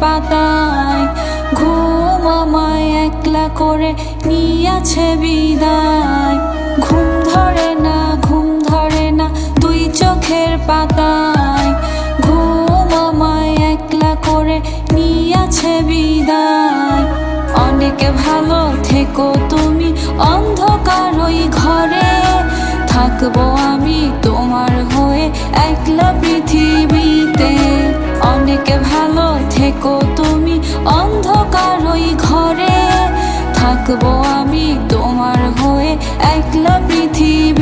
পাতায় ঘুম আমায় একলা করে নিয়েছে বিদায়। ঘুম ধরে না, ঘুম ধরে না তুই চোখের পাতায় ঘুম আমায় একলা করে নিয়েছে বিদায়। অনেক ভালো থেকো তুমি অন্ধকার ওই ঘরে। থাকব আমি তোমার হয়ে একলা পৃথিবীতে। অনেক ভালো থেকো তুমি অন্ধকার ওই ঘরে। থাকব আমি তোমার হয়ে একলা পৃথিবীতে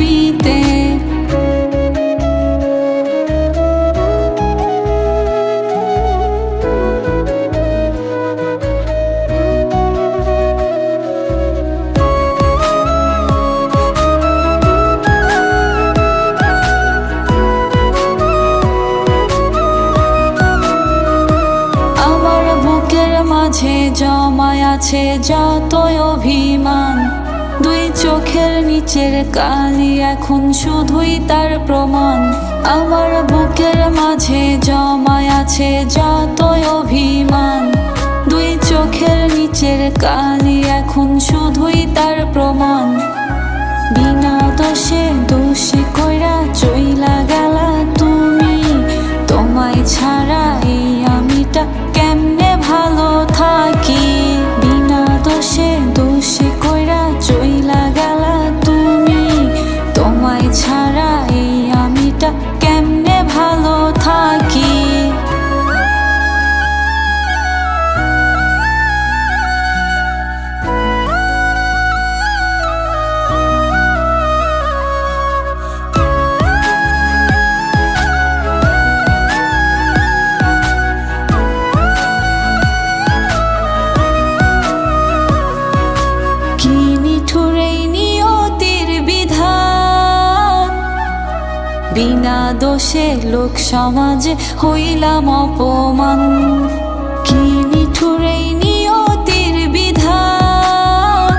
আছে যতই অভিমান, দুই চোখের নিচের কালি এখন শুধুই তার প্রমাণ। আমার বুকের মাঝে জমায় আছে যতই অভিমান, দুই চোখের নিচের কালি এখন শুধুই বিনা দোষে লোক সমাজে হইলাম অপমান। কি নিঠুরেই নিয়তির বিধান?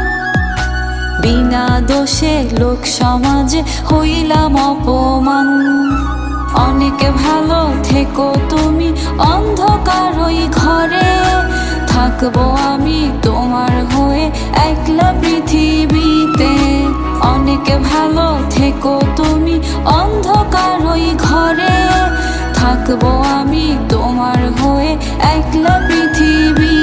বিনা দোষে লোক সমাজে হইলাম অপমান। অনেক ভালো থেকো তুমি অন্ধকার ওই ঘরে। থাকব আমি তোমার হয়ে একলা পৃথিবীতে। অনেক ভালো থেকো তুমি ওই ঘরে থাকব আমি তোমার হয়ে একলা পৃথিবী।